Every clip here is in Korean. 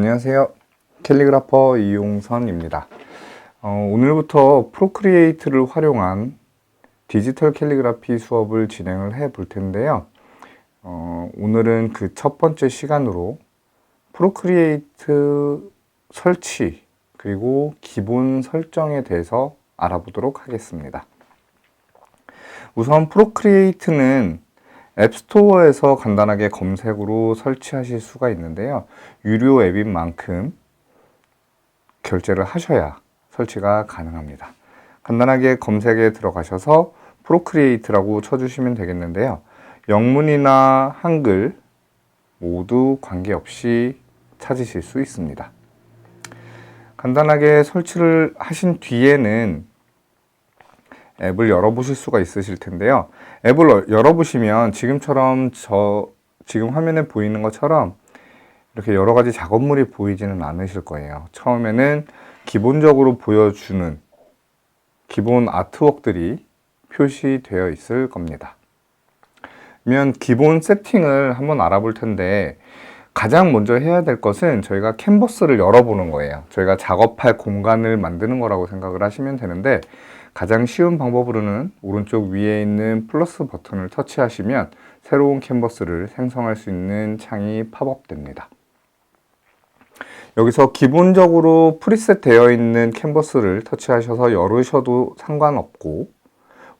안녕하세요. 캘리그라퍼 이용선입니다. 어, 오늘부터 프로크리에이트를 활용한 디지털 캘리그라피 수업을 진행을 해 볼 텐데요. 어, 오늘은 그 첫 번째 시간으로 프로크리에이트 설치 그리고 기본 설정에 대해서 알아보도록 하겠습니다. 우선 프로크리에이트는 앱스토어에서 간단하게 검색으로 설치하실 수가 있는데요. 유료 앱인 만큼 결제를 하셔야 설치가 가능합니다. 간단하게 검색에 들어가셔서 프로크리에이트라고 쳐주시면 되겠는데요. 영문이나 한글 모두 관계없이 찾으실 수 있습니다. 간단하게 설치를 하신 뒤에는 앱을 열어보실 수가 있으실 텐데요. 앱을 열어보시면 지금처럼 저 지금 화면에 보이는 것처럼 이렇게 여러 가지 작업물이 보이지는 않으실 거예요. 처음에는 기본적으로 보여주는 기본 아트웍들이 표시되어 있을 겁니다. 그러면 기본 세팅을 한번 알아볼 텐데 가장 먼저 해야 될 것은 저희가 캔버스를 열어보는 거예요. 저희가 작업할 공간을 만드는 거라고 생각을 하시면 되는데 가장 쉬운 방법으로는 오른쪽 위에 있는 플러스 버튼을 터치하시면 새로운 캔버스를 생성할 수 있는 창이 팝업됩니다. 여기서 기본적으로 프리셋 되어 있는 캔버스를 터치하셔서 열으셔도 상관없고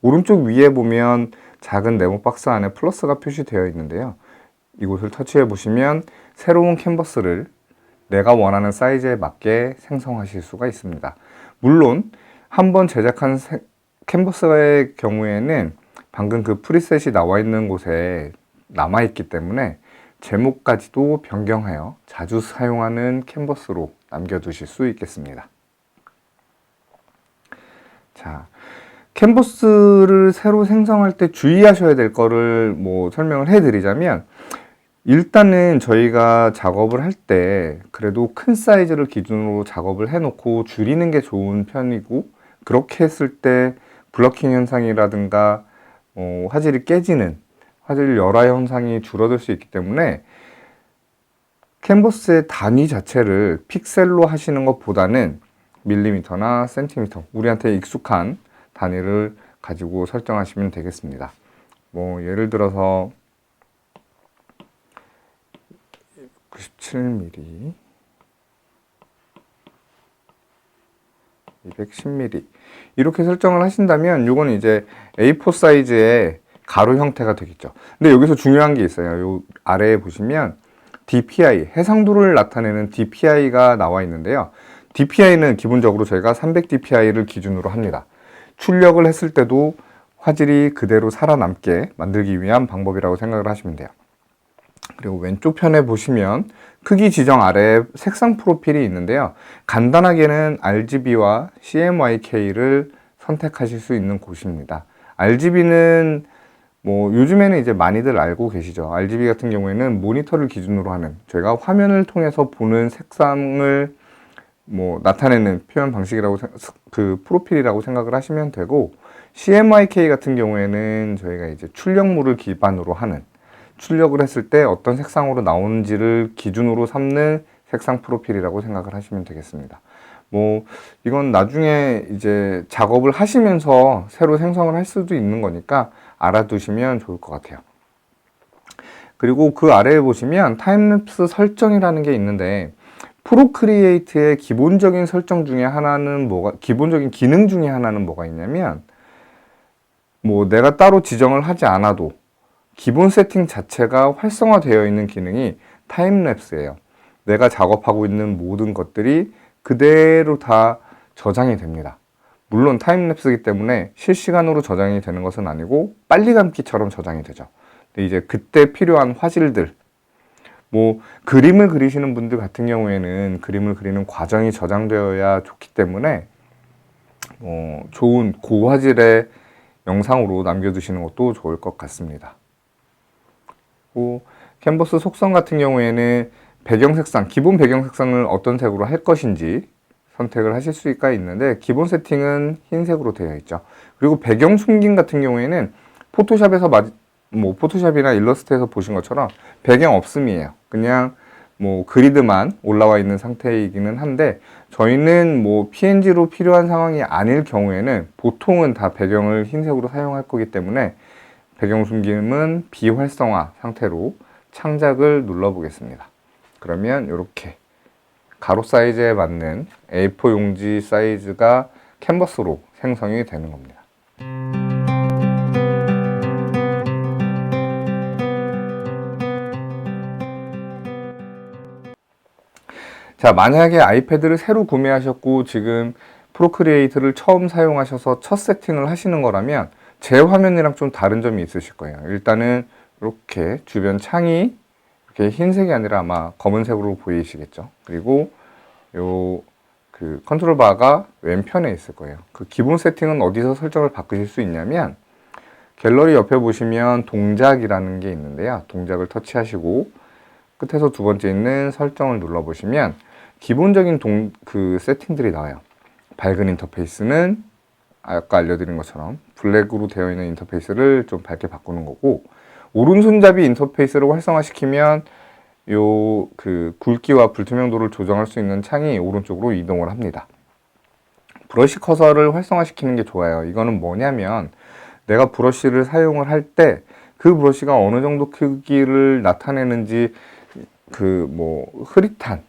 오른쪽 위에 보면 작은 네모 박스 안에 플러스가 표시되어 있는데요. 이곳을 터치해 보시면 새로운 캔버스를 내가 원하는 사이즈에 맞게 생성하실 수가 있습니다. 물론 한번 제작한 캔버스의 경우에는 방금 그 프리셋이 나와 있는 곳에 남아 있기 때문에 제목까지도 변경하여 자주 사용하는 캔버스로 남겨두실 수 있겠습니다. 자, 캔버스를 새로 생성할 때 주의하셔야 될 거를 뭐 설명을 해드리자면 일단은 저희가 작업을 할 때 그래도 큰 사이즈를 기준으로 작업을 해놓고 줄이는 게 좋은 편이고 그렇게 했을 때 블러킹 현상이라든가 어, 화질이 깨지는 화질 열화 현상이 줄어들 수 있기 때문에 캔버스의 단위 자체를 픽셀로 하시는 것보다는 밀리미터나 센티미터 우리한테 익숙한 단위를 가지고 설정하시면 되겠습니다. 뭐 예를 들어서 97mm 210mm 이렇게 설정을 하신다면 이거는 이제 A4 사이즈의 가로 형태가 되겠죠. 근데 여기서 중요한 게 있어요. 요 아래에 보시면 DPI 해상도를 나타내는 DPI가 나와 있는데요. DPI는 기본적으로 저희가 300 DPI를 기준으로 합니다. 출력을 했을 때도 화질이 그대로 살아남게 만들기 위한 방법이라고 생각을 하시면 돼요. 그리고 왼쪽 편에 보시면 크기 지정 아래에 색상 프로필이 있는데요. 간단하게는 RGB와 CMYK를 선택하실 수 있는 곳입니다. RGB는 뭐 요즘에는 이제 많이들 알고 계시죠. RGB 같은 경우에는 모니터를 기준으로 하는 저희가 화면을 통해서 보는 색상을 뭐 나타내는 표현 방식이라고 그 프로필이라고 생각을 하시면 되고 CMYK 같은 경우에는 저희가 이제 출력물을 기반으로 하는 출력을 했을 때 어떤 색상으로 나오는지를 기준으로 삼는 색상 프로필이라고 생각을 하시면 되겠습니다. 뭐 이건 나중에 이제 작업을 하시면서 새로 생성을 할 수도 있는 거니까 알아두시면 좋을 것 같아요. 그리고 그 아래에 보시면 타임랩스 설정이라는 게 있는데 프로크리에이트의 기본적인 설정 중에 하나는 뭐가 기본적인 기능 중에 하나는 뭐가 있냐면 뭐 내가 따로 지정을 하지 않아도 기본 세팅 자체가 활성화되어 있는 기능이 타임랩스예요. 내가 작업하고 있는 모든 것들이 그대로 다 저장이 됩니다. 물론 타임랩스이기 때문에 실시간으로 저장이 되는 것은 아니고 빨리 감기처럼 저장이 되죠. 근데 이제 그때 필요한 화질들, 뭐 그림을 그리시는 분들 같은 경우에는 그림을 그리는 과정이 저장되어야 좋기 때문에 뭐 좋은 고화질의 영상으로 남겨두시는 것도 좋을 것 같습니다. 고 캔버스 속성 같은 경우에는 배경 색상, 기본 배경 색상을 어떤 색으로 할 것인지 선택을 하실 수가 있는데 기본 세팅은 흰색으로 되어 있죠. 그리고 배경 숨김 같은 경우에는 포토샵에서 뭐 포토샵이나 일러스트에서 보신 것처럼 배경 없음이에요. 그냥 뭐 그리드만 올라와 있는 상태이기는 한데 저희는 뭐 PNG로 필요한 상황이 아닐 경우에는 보통은 다 배경을 흰색으로 사용할 거기 때문에 배경 숨김은 비활성화 상태로 창작을 눌러 보겠습니다. 그러면 이렇게 가로 사이즈에 맞는 A4 용지 사이즈가 캔버스로 생성이 되는 겁니다. 자, 만약에 아이패드를 새로 구매하셨고 지금 프로크리에이트를 처음 사용하셔서 첫 세팅을 하시는 거라면 제 화면이랑 좀 다른 점이 있으실 거예요. 일단은 이렇게 주변 창이 이렇게 흰색이 아니라 아마 검은색으로 보이시겠죠. 그리고 요 그 컨트롤 바가 왼편에 있을 거예요. 그 기본 세팅은 어디서 설정을 바꾸실 수 있냐면 갤러리 옆에 보시면 동작이라는 게 있는데요. 동작을 터치하시고 끝에서 두 번째 있는 설정을 눌러 보시면 기본적인 동, 그 세팅들이 나와요. 밝은 인터페이스는 아까 알려드린 것처럼 블랙으로 되어 있는 인터페이스를 좀 밝게 바꾸는 거고 오른손잡이 인터페이스를 활성화시키면 요 그 굵기와 불투명도를 조정할 수 있는 창이 오른쪽으로 이동을 합니다. 브러쉬 커서를 활성화시키는 게 좋아요. 이거는 뭐냐면 내가 브러쉬를 사용을 할 때 그 브러쉬가 어느 정도 크기를 나타내는지 그 뭐 흐릿한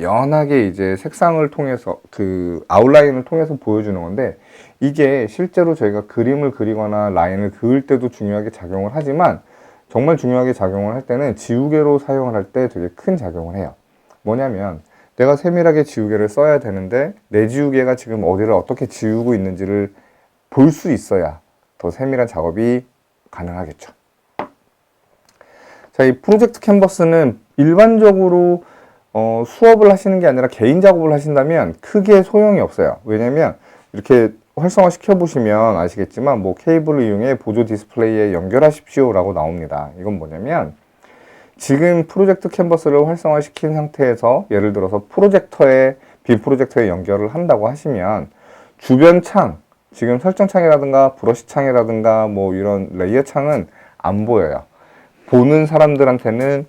연하게 이제 색상을 통해서 그 아웃라인을 통해서 보여주는 건데 이게 실제로 저희가 그림을 그리거나 라인을 그을 때도 중요하게 작용을 하지만 정말 중요하게 작용을 할 때는 지우개로 사용을 할 때 되게 큰 작용을 해요. 뭐냐면 내가 세밀하게 지우개를 써야 되는데 내 지우개가 지금 어디를 어떻게 지우고 있는지를 볼 수 있어야 더 세밀한 작업이 가능하겠죠. 자, 이 프로젝트 캔버스는 일반적으로 어, 수업을 하시는 게 아니라 개인 작업을 하신다면 크게 소용이 없어요. 왜냐면 이렇게 활성화 시켜보시면 아시겠지만 뭐 케이블을 이용해 보조 디스플레이에 연결하십시오 라고 나옵니다. 이건 뭐냐면 지금 프로젝트 캔버스를 활성화시킨 상태에서 예를 들어서 프로젝터에 빔 프로젝터에 연결을 한다고 하시면 주변 창 지금 설정 창이라든가 브러쉬 창이라든가 뭐 이런 레이어 창은 안 보여요. 보는 사람들한테는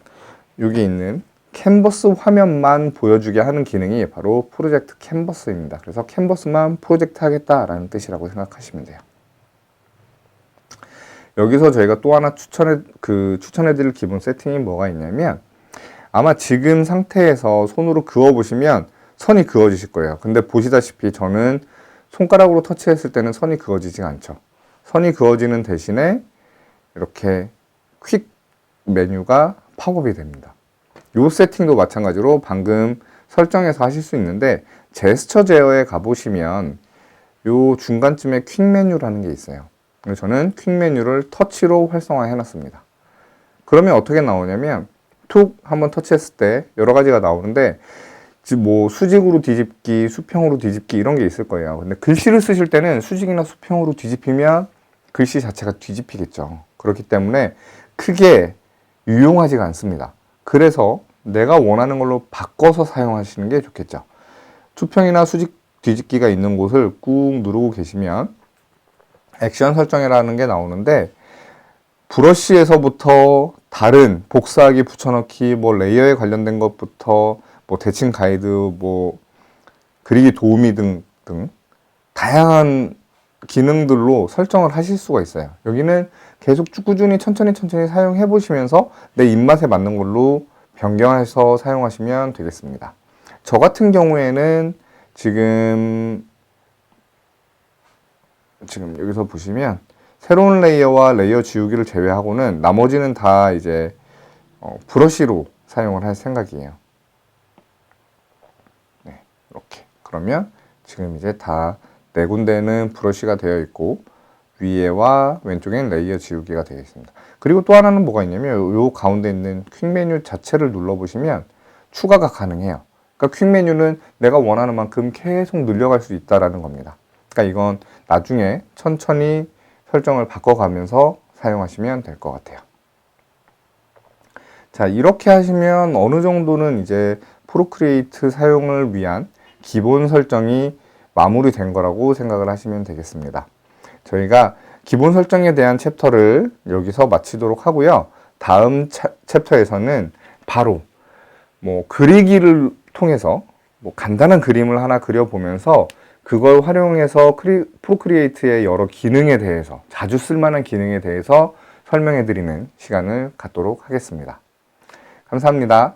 여기 있는 캔버스 화면만 보여주게 하는 기능이 바로 프로젝트 캔버스입니다. 그래서 캔버스만 프로젝트 하겠다라는 뜻이라고 생각하시면 돼요. 여기서 저희가 또 하나 추천해 그 추천해 드릴 기본 세팅이 뭐가 있냐면 아마 지금 상태에서 손으로 그어 보시면 선이 그어지실 거예요. 근데 보시다시피 저는 손가락으로 터치했을 때는 선이 그어지지 않죠. 선이 그어지는 대신에 이렇게 퀵 메뉴가 팝업이 됩니다. 요 세팅도 마찬가지로 방금 설정해서 하실 수 있는데 제스처 제어에 가보시면 요 중간쯤에 퀵 메뉴라는 게 있어요. 저는 퀵 메뉴를 터치로 활성화해 놨습니다. 그러면 어떻게 나오냐면 툭 한번 터치했을 때 여러 가지가 나오는데 뭐 수직으로 뒤집기, 수평으로 뒤집기 이런 게 있을 거예요. 근데 글씨를 쓰실 때는 수직이나 수평으로 뒤집히면 글씨 자체가 뒤집히겠죠. 그렇기 때문에 크게 유용하지가 않습니다. 그래서 내가 원하는 걸로 바꿔서 사용하시는 게 좋겠죠. 수평이나 수직 뒤집기가 있는 곳을 꾹 누르고 계시면 액션 설정이라는 게 나오는데 브러쉬에서부터 다른 복사하기, 붙여넣기, 뭐 레이어에 관련된 것부터 뭐 대칭 가이드, 뭐 그리기 도우미 등, 등 다양한 기능들로 설정을 하실 수가 있어요. 여기는 계속 쭉 꾸준히 천천히 천천히 사용해 보시면서 내 입맛에 맞는 걸로 변경해서 사용하시면 되겠습니다. 저 같은 경우에는 지금 지금 여기서 보시면 새로운 레이어와 레이어 지우기를 제외하고는 나머지는 다 이제 어, 브러쉬로 사용을 할 생각이에요. 네, 이렇게. 그러면 지금 이제 다 네 군데는 브러쉬가 되어 있고 위에와 왼쪽엔 레이어 지우기가 되어 있습니다. 그리고 또 하나는 뭐가 있냐면 요 가운데 있는 퀵 메뉴 자체를 눌러보시면 추가가 가능해요. 그러니까 퀵 메뉴는 내가 원하는 만큼 계속 늘려갈 수 있다라는 겁니다. 그러니까 이건 나중에 천천히 설정을 바꿔가면서 사용하시면 될 것 같아요. 자, 이렇게 하시면 어느 정도는 이제 프로크리에이트 사용을 위한 기본 설정이 마무리된 거라고 생각을 하시면 되겠습니다. 저희가 기본 설정에 대한 챕터를 여기서 마치도록 하고요. 다음 차, 챕터에서는 바로 뭐 그리기를 통해서 뭐 간단한 그림을 하나 그려보면서 그걸 활용해서 크리, 프로크리에이트의 여러 기능에 대해서 자주 쓸만한 기능에 대해서 설명해 드리는 시간을 갖도록 하겠습니다. 감사합니다.